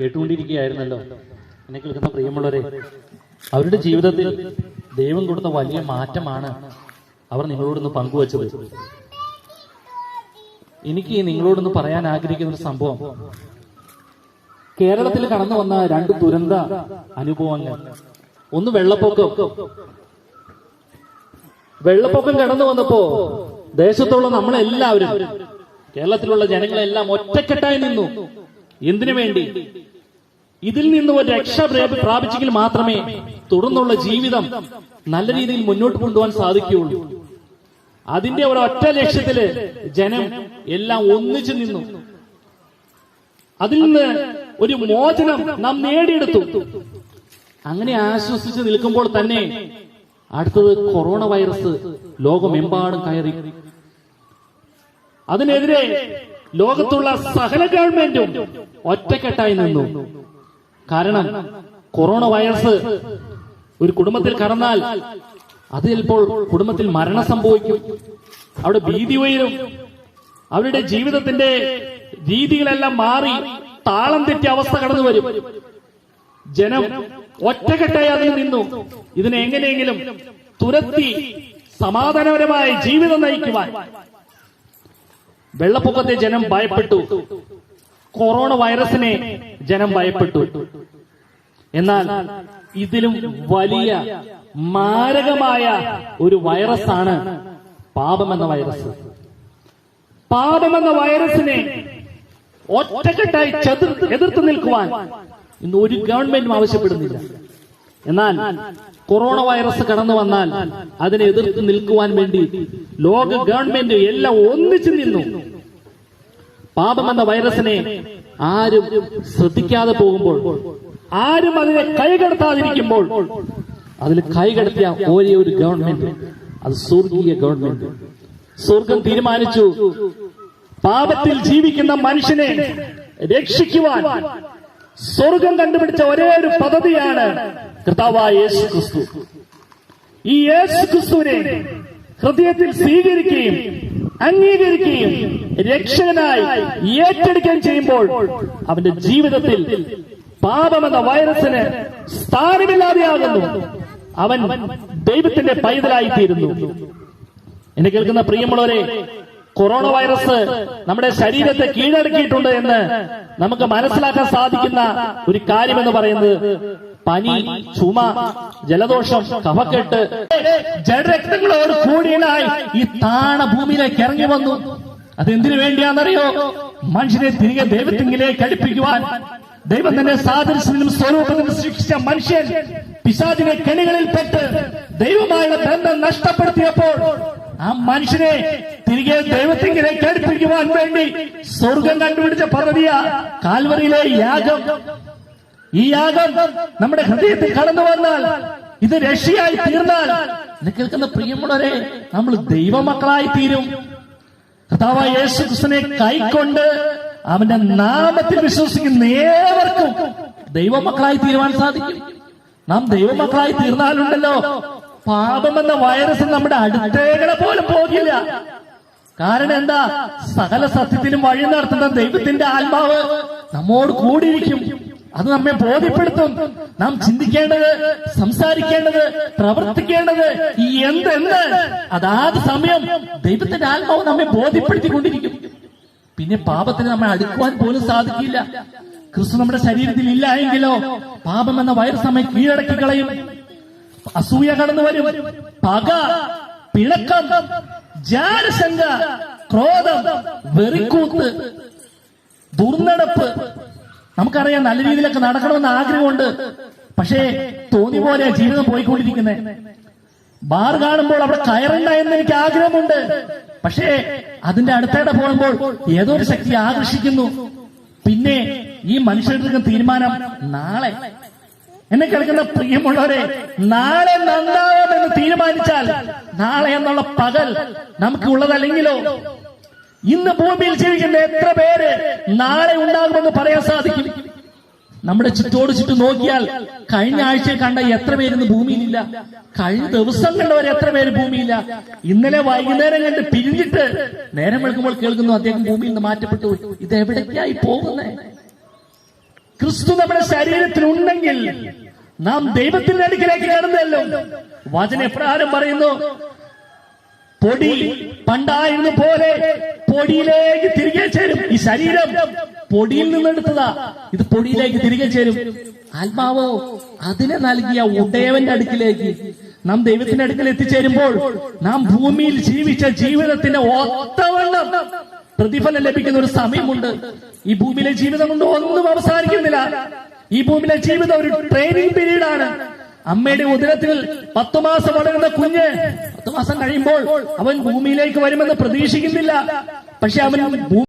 കേട്ടുകൊണ്ടിരിക്കുകയായിരുന്നല്ലോ. എന്നെ കേൾക്കുന്ന പ്രിയമുള്ളവരെ അവരുടെ ജീവിതത്തിൽ ദൈവം കൊടുത്ത വലിയ മാറ്റമാണ് അവർ നിങ്ങളോടൊന്ന് പങ്കുവച്ചത്. എനിക്ക് നിങ്ങളോടൊന്ന് പറയാൻ ആഗ്രഹിക്കുന്ന ഒരു സംഭവം. കേരളത്തിൽ കടന്നു വന്ന രണ്ട് ദുരന്ത അനുഭവങ്ങൾ. ഒന്ന് വെള്ളപ്പൊക്കം. വെള്ളപ്പൊക്കം കടന്നു വന്നപ്പോ ദേശത്തുള്ള നമ്മളെല്ലാവരും കേരളത്തിലുള്ള ജനങ്ങളെല്ലാം ഒറ്റക്കെട്ടായി നിന്നു. എന്തിനു വേണ്ടി? ഇതിൽ നിന്ന് ഒരു രക്ഷ പ്രാപി- പ്രാപിച്ചെങ്കിൽ മാത്രമേ തുടർന്നുള്ള ജീവിതം നല്ല രീതിയിൽ മുന്നോട്ട് കൊണ്ടുപോകാൻ സാധിക്കുകയുള്ളൂ. അതിന്റെ ഒരൊറ്റ ലക്ഷ്യത്തിൽ ജനം എല്ലാം ഒന്നിച്ചു നിന്നു. അതിൽ നിന്ന് ഒരു മോചനം നാം നേടിയെടുത്തു. അങ്ങനെ ആശ്വസിച്ച് നിൽക്കുമ്പോൾ തന്നെ അടുത്തത് കൊറോണ വൈറസ് ലോകമെമ്പാടും കയറി. അതിനെതിരെ ലോകത്തുള്ള സകല ഗവൺമെന്റും ഒറ്റക്കെട്ടായി നിന്നു. കാരണം കൊറോണ വൈറസ് ഒരു കുടുംബത്തിൽ കടന്നാൽ അത് ചിലപ്പോൾ കുടുംബത്തിൽ മരണം സംഭവിക്കും. അവിടെ ഭീതി ഉയരും. അവരുടെ ജീവിതത്തിന്റെ രീതികളെല്ലാം മാറി താളം തെറ്റിയ അവസ്ഥ കടന്നു വരും. ജനം ഒറ്റക്കെട്ടായി അതിൽ നിന്നു. ഇതിനെ എങ്ങനെയെങ്കിലും തുരത്തി സമാധാനപരമായ ജീവിതം നയിക്കുവാൻ വെള്ളപ്പൊക്കത്തെ ജനം ഭയപ്പെട്ടു. കൊറോണ വൈറസിനെ ജനം ഭയപ്പെട്ടു. എന്നാൽ ഇതിലും വലിയ മാരകമായ ഒരു വൈറസാണ് പാപമെന്ന വൈറസ്. പാപമെന്ന വൈറസിനെ ഒറ്റക്കെട്ടായി എതിർത്ത് നിൽക്കുവാൻ ഇന്ന് ഒരു ഗവൺമെന്റും ആവശ്യപ്പെടുന്നില്ല. എന്നാൽ കൊറോണ വൈറസ് കടന്നു വന്നാൽ അതിനെ എതിർത്ത് നിൽക്കുവാൻ വേണ്ടി ലോക ഗവൺമെന്റ് എല്ലാം ഒന്നിച്ചു നിന്നു. പാപമെന്ന വൈറസിനെ ആരും ശ്രദ്ധിക്കാതെ പോകുമ്പോൾ ആരും അതിനെ കൈകടത്താതിരിക്കുമ്പോൾ അതിൽ കൈകടത്തിയ ഒരേ ഒരു ഗവൺമെന്റ് അത് സ്വർഗീയ ഗവൺമെന്റ് സ്വർഗം തീരുമാനിച്ചു. പാപത്തിൽ ജീവിക്കുന്ന മനുഷ്യനെ രക്ഷിക്കുവാൻ സ്വർഗം കണ്ടുപിടിച്ച ഒരേ ഒരു പദ്ധതിയാണ് കർത്താവായ യേശു ക്രിസ്തു ഈ യേശു ക്രിസ്തുവിനെ ഹൃദയത്തിൽ സ്വീകരിക്കുകയും അംഗീകരിക്കുകയും രക്ഷകനായി ഏറ്റെടുക്കുകയും ചെയ്യുമ്പോൾ അവന്റെ ജീവിതത്തിൽ പാപം പാപമെന്ന വൈറസിന് സ്ഥാനമില്ലാതെയാകുന്നു. അവൻ ദൈവത്തിന്റെ പൈതലായി തീരുന്നു എന്നെ കേൾക്കുന്ന പ്രിയമുള്ളവരെ കൊറോണ വൈറസ് നമ്മുടെ ശരീരത്തെ കീഴടക്കിയിട്ടുണ്ട് എന്ന് നമുക്ക് മനസ്സിലാക്കാൻ സാധിക്കുന്ന ഒരു കാര്യമെന്ന് പറയുന്നത് പനി ചുമ ജലദോഷം കഫക്കെട്ട്. ജഡരക്തങ്ങളോട് കൂടിയനായി ഈ താണ ഭൂമിയിലേക്ക് ഇറങ്ങി വന്നു. അതെന്തിനു വേണ്ടിയാണെന്നറിയോ? മനുഷ്യനെ തിരികെ ദൈവത്തിങ്കിലേക്ക് അടുപ്പിക്കുവാൻ ദൈവം തന്നെ സാദൃശ്യത്തിനും സ്വരൂപത്തിനും സൃഷ്ടിച്ച മനുഷ്യൻ പിശാചിനെ കെണികളിൽ പെട്ട് ദൈവമായുള്ള ബന്ധം നഷ്ടപ്പെടുത്തിയപ്പോൾ ആ മനുഷ്യനെ തിരികെ ദൈവത്തിങ്കിലേക്ക് അടുപ്പിക്കുവാൻ വേണ്ടി സ്വർഗം കണ്ടുപിടിച്ച പദ്ധതിയ കാൽവറിയിലെ യാഗം. ഈ യാഗം നമ്മുടെ ഹൃദയത്തിൽ കടന്നു വന്നാൽ ഇത് രക്ഷയായി തീർന്നാൽ കേൾക്കുന്ന പ്രിയമുള്ളവരെ നമ്മൾ ദൈവമക്കളായി തീരും കർത്താവായ യേശു ക്രിസ്തുവിനെ കൈക്കൊണ്ട് അവന്റെ നാമത്തിൽ വിശ്വസിക്കുന്ന ഏവർക്കും ദൈവമക്കളായി തീരുവാൻ സാധിക്കും. നാം ദൈവമക്കളായി തീർന്നാലുണ്ടല്ലോ. പാപമെന്ന വൈറസ് നമ്മുടെ അടുത്തേകളെ പോലും പോകില്ല. കാരണം എന്താ? സകല സത്യത്തിനും വഴി നടത്തുന്ന ദൈവത്തിന്റെ ആത്മാവ് നമ്മോട് കൂടിയിരിക്കും. അത് നമ്മെ ബോധ്യപ്പെടുത്തും. നാം ചിന്തിക്കേണ്ടത് സംസാരിക്കേണ്ടത് പ്രവർത്തിക്കേണ്ടത് ഈ എന്ത് എന്ത്? അതാത് സമയം ദൈവത്തിന്റെ ആത്മാവ് നമ്മെ ബോധ്യപ്പെടുത്തിക്കൊണ്ടിരിക്കും. പിന്നെ പാപത്തിന് നമ്മെ അടുക്കുവാൻ പോലും സാധിക്കില്ല. ക്രിസ്തു നമ്മുടെ ശരീരത്തിൽ ഇല്ല എങ്കിലോ പാപം എന്ന വൈറസ് സമയം കീഴടക്കി കളയും. അസൂയ കടന്നു വരും. പക പിണക്കം ജാരശങ്ക ക്രോധം വെറിക്കൂത്ത് ദുർനടപ്പ് നമുക്കറിയാം നല്ല രീതിയിലൊക്കെ നടക്കണമെന്ന് ആഗ്രഹമുണ്ട്. പക്ഷേ തോന്നി പോലെ ജീവിതം പോയിക്കൊണ്ടിരിക്കുന്നത് ബാർ കാണുമ്പോൾ അവിടെ കയറണ്ട എന്ന് എനിക്ക് ആഗ്രഹമുണ്ട്. പക്ഷേ അതിന്റെ അടുത്തേടെ പോകുമ്പോൾ ഏതോ ഒരു ശക്തി ആകർഷിക്കുന്നു. പിന്നെ ഈ മനുഷ്യർക്ക് തീരുമാനം നാളെ. എന്നെ കേൾക്കുന്ന പ്രിയമുള്ളവരെ നാളെ നന്നാവാമെന്ന് തീരുമാനിച്ചാൽ നാളെ എന്നുള്ള പകൽ നമുക്ക് ഉള്ളതല്ലെങ്കിലോ ഇന്ന് ഭൂമിയിൽ ജീവിക്കുന്ന എത്ര പേര് നാളെ ഉണ്ടാകുമെന്ന് പറയാൻ സാധിക്കും? നമ്മുടെ ചുറ്റോട് ചുറ്റും നോക്കിയാൽ കഴിഞ്ഞ ആഴ്ച കണ്ട എത്ര പേരിന്ന് ഭൂമിയിലില്ല. കഴിഞ്ഞ ദിവസം കണ്ടവർ എത്ര പേര് ഭൂമിയില്ല. ഇന്നലെ വൈകുന്നേരം കണ്ട് പിരിഞ്ഞിട്ട് നേരം വെളുക്കുമ്പോൾ കേൾക്കുന്നു അദ്ദേഹം ഭൂമിയിൽ നിന്ന് മാറ്റപ്പെട്ടു ഇത് എവിടേക്കായി പോകുന്നേ? ക്രിസ്തു നമ്മുടെ ശരീരത്തിൽ ഉണ്ടെങ്കിൽ നാം ദൈവത്തിന്റെ അടുക്കിലേക്ക് കടന്നല്ലോ. വചന എപ്രകാരം പറയുന്നു പൊടി പണ്ടായിരുന്ന പോലെ പൊടിയിലേക്ക് തിരികെ ചേരും. ഈ ശരീരം പൊടിയിൽ നിന്നെടുത്തതാ. ഇത് പൊടിയിലേക്ക് തിരികെ ചേരും. ആത്മാവോ അതിനെ നൽകിയ ഉടയവന്റെ അടുക്കിലേക്ക് നാം ദൈവത്തിന്റെ അടുക്കൽ എത്തിച്ചേരുമ്പോൾ നാം ഭൂമിയിൽ ജീവിച്ച ജീവിതത്തിന്റെ ഒത്തവണ്ണം പ്രതിഫലം ലഭിക്കുന്ന ഒരു സമയമുണ്ട്. ഈ ഭൂമിയിലെ ജീവിതം കൊണ്ട് ഒന്നും അവസാനിക്കുന്നില്ല. ഈ ഭൂമിയിലെ ജീവിതം ഒരു ട്രെയിനിങ് പീരീഡാണ് അമ്മയുടെ ഉദരത്തിൽ പത്തു മാസം വളരുന്ന കുഞ്ഞ് പത്തു മാസം കഴിയുമ്പോൾ അവൻ ഭൂമിയിലേക്ക് വരുമെന്ന് പ്രതീക്ഷിക്കുന്നില്ല. പക്ഷെ അവൻ